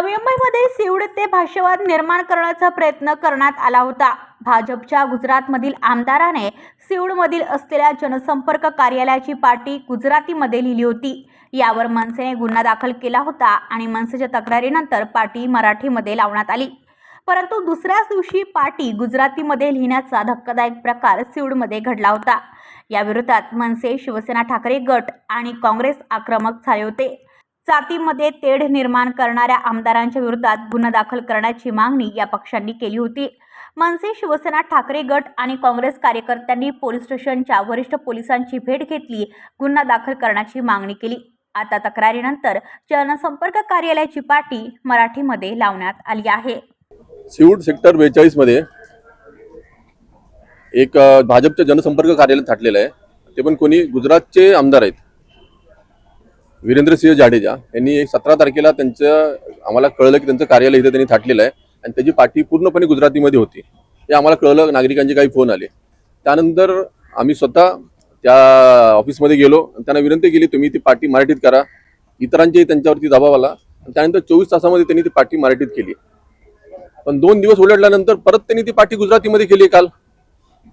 नवी मुंबईमध्ये सिवड ते भाष्यवाद निर्माण करण्याचा प्रयत्न करण्यात आला होता. भाजपच्या गुजरातमधील आमदाराने सिवडमधील असलेल्या जनसंपर्क कार्यालयाची पाटी गुजरातीमध्ये लिहिली होती. यावर मनसेने गुन्हा दाखल केला होता आणि मनसेच्या तक्रारीनंतर पाटी मराठीमध्ये लावण्यात आली. परंतु दुसऱ्याच दिवशी पाटी गुजरातीमध्ये लिहिण्याचा धक्कादायक प्रकार सिवडमध्ये घडला होता. याविरोधात मनसे शिवसेना ठाकरे गट आणि काँग्रेस आक्रमक झाले होते. जातीमध्ये तेढ निर्माण करणाऱ्या आमदारांच्या विरोधात गुन्हा दाखल करण्याची मागणी या पक्षांनी केली होती. मनसे शिवसेना ठाकरे गट आणि काँग्रेस कार्यकर्त्यांनी पोलीस स्टेशनच्या वरिष्ठ पोलिसांची भेट घेतली गुन्हा दाखल करण्याची मागणी केली. आता तक्रारीनंतर जनसंपर्क कार्यालयाची पाटी मराठीमध्ये लावण्यात आली आहे. सिवूड सेक्टर बेचाळीसमध्ये एक अ, भाजपचं जनसंपर्क कार्यालय थाटलेलं आहे. ते पण कोणी गुजरातचे आमदार आहेत. वीरेंद्रसिंह जाडेजा यांनी एक सतरा तारखेला त्यांचं आम्हाला कळलं की त्यांचं कार्यालय इथे त्यांनी थाटलेलं आहे आणि त्याची पाठी पूर्णपणे गुजरातीमध्ये होती. हे आम्हाला कळलं नागरिकांचे काही फोन आले. त्यानंतर आम्ही स्वतः त्या ऑफिसमध्ये गेलो आणि त्यांना विनंती केली तुम्ही ती पाठी मराठीत करा. इतरांचेही त्यांच्यावरती दबाव आला. आणि त्यानंतर चोवीस तासामध्ये त्यांनी ती पाठी मराठीत केली. पण दोन दिवस उलटल्यानंतर परत त्यांनी ती पाठी गुजरातीमध्ये केली काल.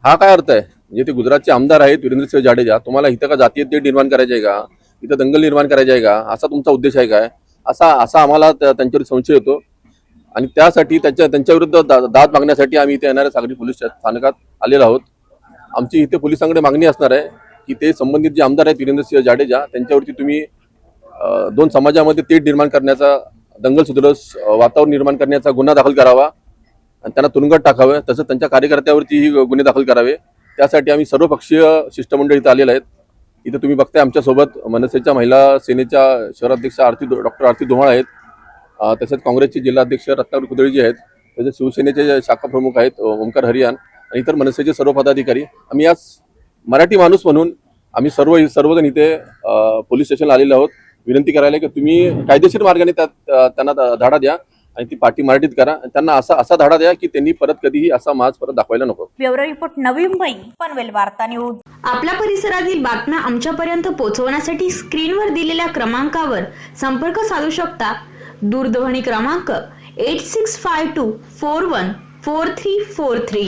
हा काय अर्थ आहे? म्हणजे ते गुजरातचे आमदार आहेत वीरेंद्रसिंह जाडेजा तुम्हाला इथं का जातीय ते निर्माण करायचे आहे का? इथं दंगल निर्माण करायची आहे का? असा तुमचा उद्देश आहे काय? असा असा आम्हाला त्यांच्यावर संशय येतो. आणि त्यासाठी त्यांच्या त्यांच्या विरुद्ध दा- दाद मागण्यासाठी आम्ही इथे येणाऱ्या सागरी पोलीस स्थानकात आलेलो आहोत. आमची इथे पोलिसांकडे मागणी असणार आहे की ते संबंधित जे आमदार आहेत वीरेंद्रसिंह जाडेजा त्यांच्यावरती तुम्ही दोन समाजामध्ये तेढ निर्माण करण्याचा दंगल सुदृश वातावरण निर्माण करण्याचा गुन्हा दाखल करावा. आणि त्यांना तुरुंगात टाकावं. तसंच त्यांच्या कार्यकर्त्यावरतीही गुन्हे दाखल करावे. त्यासाठी आम्ही सर्वपक्षीय शिष्टमंडळ इथं आलेलं आहेत. इथं तुम्ही बघताय आमच्यासोबत मनसेच्या महिला सेनेच्या शहराध्यक्ष आरती डॉक्टर आरती धुमाळ आहेत. तसेच काँग्रेसचे जिल्हाध्यक्ष रत्नाकर कुदळीजी आहेत तसेच शिवसेनेचे जे शाखा प्रमुख आहेत ओंकार हरियान आणि इतर मनसेचे सर्व पदाधिकारी. आम्ही आज मराठी माणूस म्हणून आम्ही सर्व सर्वजण इथे पोलीस स्टेशनला आलेलो आहोत. विनंती करायला की तुम्ही कायदेशीर मार्गाने त्यात त्यांना धाडा द्या. आणि ती पाठी मराठीत करा. त्यांना असा असा धाडा द्या की त्यांनी परत कधीही असा माज परत दाखवायला नको. ब्युरो रिपोर्ट नवी मुंबई पनवेल वार्ता न्यूज. आपल्या परिसरातील बातम्या आमच्यापर्यंत पोहोचवण्यासाठी स्क्रीनवर दिलेल्या क्रमांकावर संपर्क साधू शकता. दूरध्वनी क्रमांक eight six five two four one four three four three